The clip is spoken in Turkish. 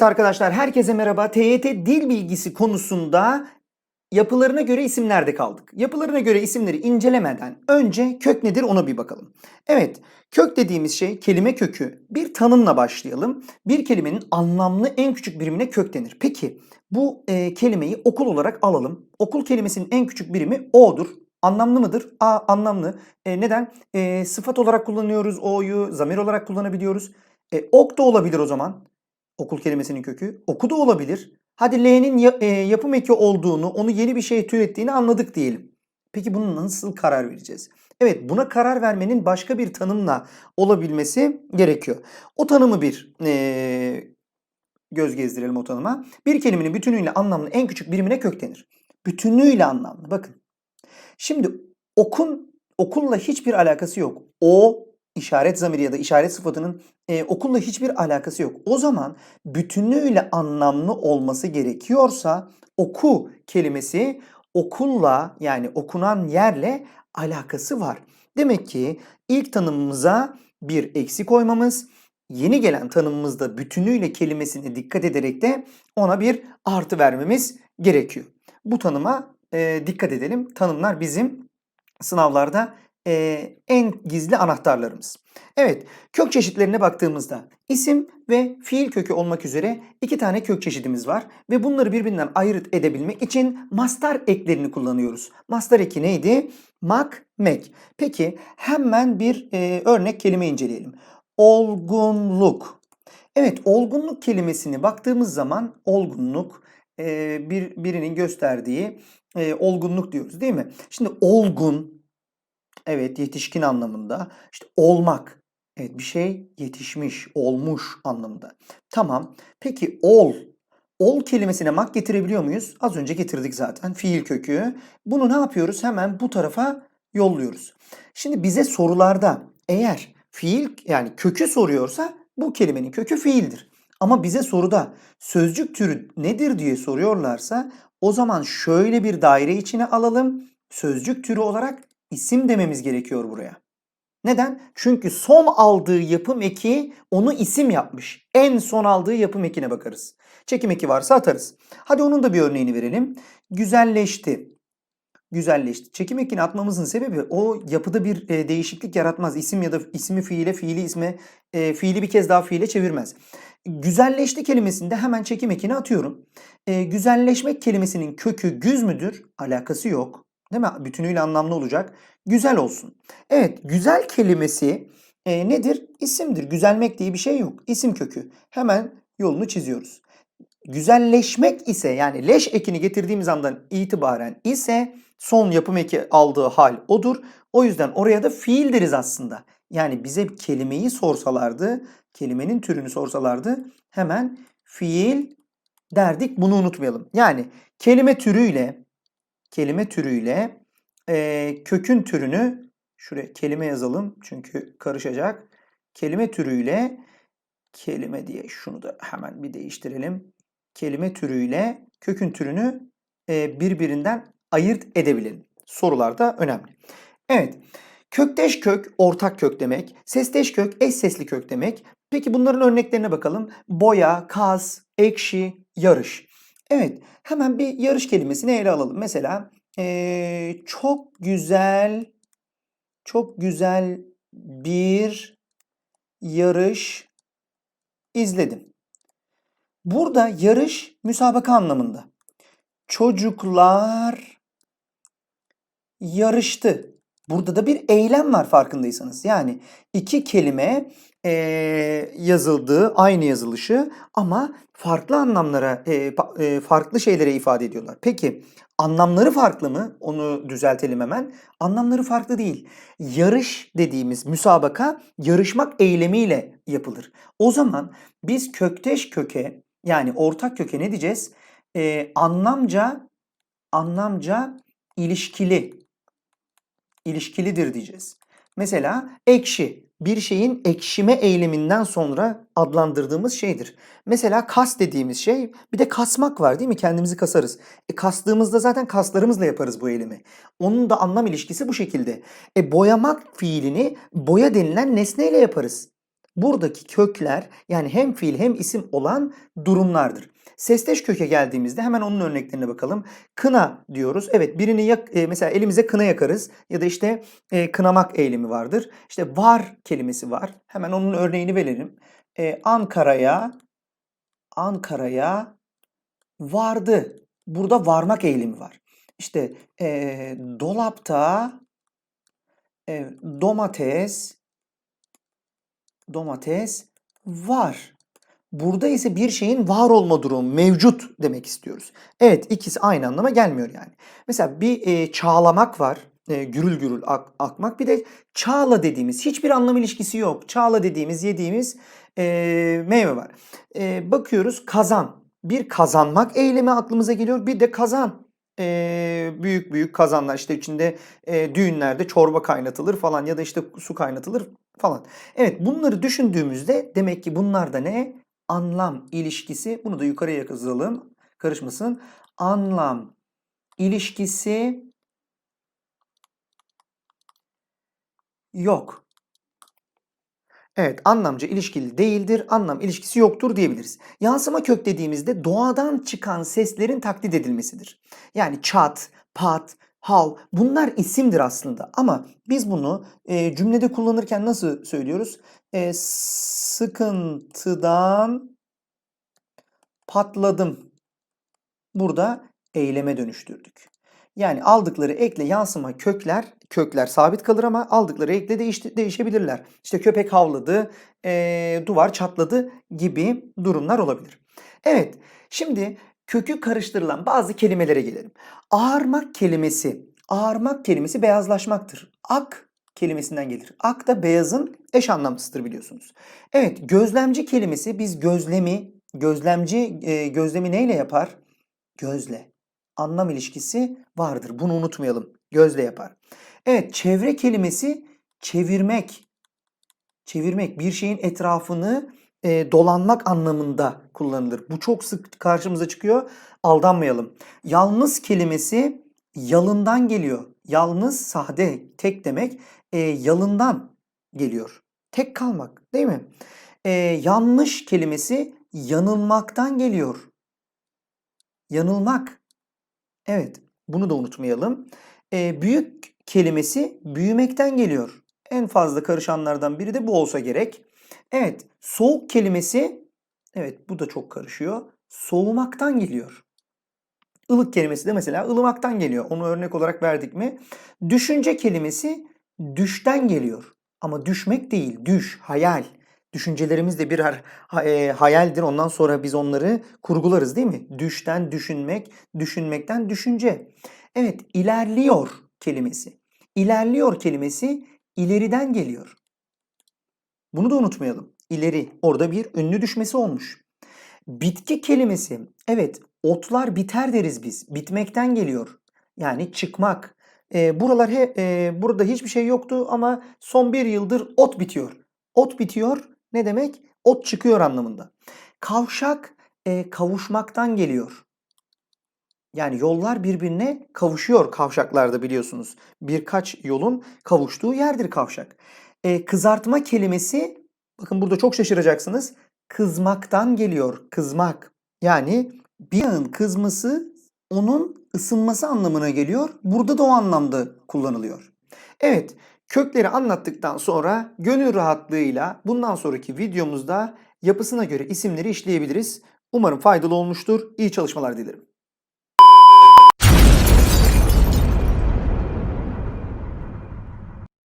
Evet arkadaşlar herkese merhaba. TYT dil bilgisi konusunda yapılarına göre isimlerde kaldık. Yapılarına göre isimleri incelemeden önce kök nedir ona bir bakalım. Evet kök dediğimiz şey kelime kökü. Bir tanımla başlayalım. Bir kelimenin anlamlı en küçük birimine kök denir. Peki bu e, kelimeyi okul olarak alalım. Okul kelimesinin en küçük birimi o'dur. Anlamlı mıdır? A anlamlı. E, neden? E, sıfat olarak kullanıyoruz o'yu, zamir olarak kullanabiliyoruz. E, ok da olabilir o zaman. Okul kelimesinin kökü. Oku da olabilir. Hadi L'nin e, yapım eki olduğunu, onu yeni bir şey türettiğini anladık diyelim. Peki bunu nasıl karar vereceğiz? Evet buna karar vermenin başka bir tanımla olabilmesi gerekiyor. O tanımı bir e, göz gezdirelim o tanıma. Bir kelimenin bütünüyle anlamlı en küçük birimine kök denir. Bütünüyle anlamlı bakın. Şimdi okun okulla hiçbir alakası yok. O işaret zamiri ya da işaret sıfatının e, okulla hiçbir alakası yok. O zaman bütünüyle anlamlı olması gerekiyorsa oku kelimesi okulla yani okunan yerle alakası var. Demek ki ilk tanımımıza bir eksi koymamız, yeni gelen tanımımızda bütünüyle kelimesine dikkat ederek de ona bir artı vermemiz gerekiyor. Bu tanıma e, dikkat edelim. Tanımlar bizim sınavlarda e, en gizli anahtarlarımız. Evet, kök çeşitlerine baktığımızda isim ve fiil kökü olmak üzere iki tane kök çeşidimiz var ve bunları birbirinden ayırt edebilmek için mastar eklerini kullanıyoruz. Mastar eki neydi? Mak, mek. Peki hemen bir e, örnek kelime inceleyelim. Olgunluk. Evet, olgunluk kelimesini baktığımız zaman olgunluk e, bir birinin gösterdiği e, olgunluk diyoruz değil mi? Şimdi olgun, evet yetişkin anlamında. İşte olmak, evet bir şey yetişmiş, olmuş anlamında. Tamam. Peki ol, ol kelimesine mak getirebiliyor muyuz? Az önce getirdik zaten fiil kökü. Bunu ne yapıyoruz? Hemen bu tarafa yolluyoruz. Şimdi bize sorularda eğer fiil yani kökü soruyorsa bu kelimenin kökü fiildir. Ama bize soruda sözcük türü nedir diye soruyorlarsa o zaman şöyle bir daire içine alalım. Sözcük türü olarak isim dememiz gerekiyor buraya. Neden? Çünkü son aldığı yapım eki onu isim yapmış. En son aldığı yapım ekine bakarız. Çekim eki varsa atarız. Hadi onun da bir örneğini verelim. Güzelleşti. Güzelleşti. Çekim ekini atmamızın sebebi o yapıda bir e, değişiklik yaratmaz. İsim ya da ismi fiile, fiili isme, e, fiili bir kez daha fiile çevirmez. Güzelleşti kelimesinde hemen çekim ekini atıyorum. E, güzelleşmek kelimesinin kökü güz müdür? Alakası yok. Değil mi? Bütünüyle anlamlı olacak. Güzel olsun. Evet, güzel kelimesi e, nedir? İsimdir. Güzelmek diye bir şey yok. İsim kökü. Hemen yolunu çiziyoruz. Güzelleşmek ise yani leş ekini getirdiğimiz andan itibaren ise son yapım eki aldığı hal odur. O yüzden oraya da fiil deriz aslında. Yani bize kelimeyi sorsalardı, kelimenin türünü sorsalardı hemen fiil derdik. Bunu unutmayalım. Yani kelime türüyle kelime türüyle e, kökün türünü şuraya kelime yazalım çünkü karışacak. Kelime türüyle kelime diye şunu da hemen bir değiştirelim. Kelime türüyle kökün türünü e, birbirinden ayırt edebilelim. Sorularda önemli. Evet. Kökteş kök ortak kök demek. Sesteş kök eş sesli kök demek. Peki bunların örneklerine bakalım. Boya, kaz, ekşi, yarış. Evet, hemen bir yarış kelimesini ele alalım. Mesela eee, çok güzel, çok güzel bir yarış izledim. Burada yarış müsabaka anlamında. Çocuklar yarıştı. Burada da bir eylem var farkındaysanız. Yani iki kelime eee, yazıldığı aynı yazılışı ama farklı anlamlara, pa- eee, farklı şeylere ifade ediyorlar. Peki anlamları farklı mı? Onu düzeltelim hemen. Anlamları farklı değil. Yarış dediğimiz müsabaka yarışmak eylemiyle yapılır. O zaman biz kökteş köke yani ortak köke ne diyeceğiz? Eee, anlamca anlamca ilişkili ilişkilidir diyeceğiz. Mesela ekşi bir şeyin ekşime eyleminden sonra adlandırdığımız şeydir. Mesela kas dediğimiz şey bir de kasmak var değil mi? Kendimizi kasarız. E kastığımızda zaten kaslarımızla yaparız bu eylemi. Onun da anlam ilişkisi bu şekilde. E boyamak fiilini boya denilen nesneyle yaparız. buradaki kökler yani hem fiil hem isim olan durumlardır. Sesteş köke geldiğimizde hemen onun örneklerine bakalım. Kına diyoruz. Evet birini yak, e, mesela elimize kına yakarız ya da işte e, kınamak eylemi vardır. İşte var kelimesi var. Hemen onun örneğini verelim. E, Ankara'ya Ankara'ya vardı. Burada varmak eylemi var. İşte e, dolapta e, domates domates var. Burada ise bir şeyin var olma durumu mevcut demek istiyoruz. Evet ikisi aynı anlama gelmiyor yani. Mesela bir e, çağlamak var. E, gürül gürül ak- akmak. Bir de çağla dediğimiz hiçbir anlam ilişkisi yok. Çağla dediğimiz yediğimiz e, meyve var. E, bakıyoruz kazan. Bir kazanmak eylemi aklımıza geliyor. Bir de kazan. E, büyük büyük kazanlar işte içinde e, düğünlerde çorba kaynatılır falan ya da işte su kaynatılır falan. Evet bunları düşündüğümüzde demek ki bunlar da ne? Anlam ilişkisi. Bunu da yukarıya yazalım. Karışmasın. Anlam ilişkisi yok. Evet, anlamca ilişkili değildir, anlam ilişkisi yoktur diyebiliriz. Yansıma kök dediğimizde doğadan çıkan seslerin taklit edilmesidir. Yani çat, pat, hav bunlar isimdir aslında ama biz bunu e, cümlede kullanırken nasıl söylüyoruz? E, sıkıntıdan patladım. Burada eyleme dönüştürdük. Yani aldıkları ekle yansıma kökler, kökler sabit kalır ama aldıkları ekle değişti, değişebilirler. İşte köpek havladı, e, duvar çatladı gibi durumlar olabilir. Evet, şimdi kökü karıştırılan bazı kelimelere gelelim. Ağarmak kelimesi, ağarmak kelimesi beyazlaşmaktır. Ak kelimesinden gelir. Ak da beyazın eş anlamlısıdır biliyorsunuz. Evet, gözlemci kelimesi biz gözlemi, gözlemci e, gözlemi neyle yapar? Gözle anlam ilişkisi vardır. Bunu unutmayalım. Gözle yapar. Evet, çevre kelimesi çevirmek. Çevirmek bir şeyin etrafını e, dolanmak anlamında kullanılır. Bu çok sık karşımıza çıkıyor. Aldanmayalım. Yalnız kelimesi yalından geliyor. Yalnız sade, tek demek. E, yalından geliyor. Tek kalmak, değil mi? E, yanlış kelimesi yanılmaktan geliyor. Yanılmak. Evet, bunu da unutmayalım. Eee, büyük kelimesi büyümekten geliyor. En fazla karışanlardan biri de bu olsa gerek. Evet, soğuk kelimesi evet bu da çok karışıyor. Soğumaktan geliyor. Ilık kelimesi de mesela ılımaktan geliyor. Onu örnek olarak verdik mi? Düşünce kelimesi düşten geliyor. Ama düşmek değil, düş, hayal. Düşüncelerimiz de birer e, hayaldir. Ondan sonra biz onları kurgularız değil mi? Düşten düşünmek, düşünmekten düşünce. Evet, ilerliyor kelimesi. İlerliyor kelimesi ileriden geliyor. Bunu da unutmayalım. İleri, orada bir ünlü düşmesi olmuş. Bitki kelimesi, evet otlar biter deriz biz. Bitmekten geliyor. Yani çıkmak. E, buralar he, e, burada hiçbir şey yoktu ama son bir yıldır ot bitiyor. Ot bitiyor ne demek? Ot çıkıyor anlamında. Kavşak e, kavuşmaktan geliyor. Yani yollar birbirine kavuşuyor kavşaklarda biliyorsunuz. Birkaç yolun kavuştuğu yerdir kavşak. E, kızartma kelimesi bakın burada çok şaşıracaksınız. Kızmaktan geliyor. Kızmak. Yani bir yağın kızması onun ısınması anlamına geliyor. Burada da o anlamda kullanılıyor. Evet, kökleri anlattıktan sonra gönül rahatlığıyla bundan sonraki videomuzda yapısına göre isimleri işleyebiliriz. Umarım faydalı olmuştur. İyi çalışmalar dilerim.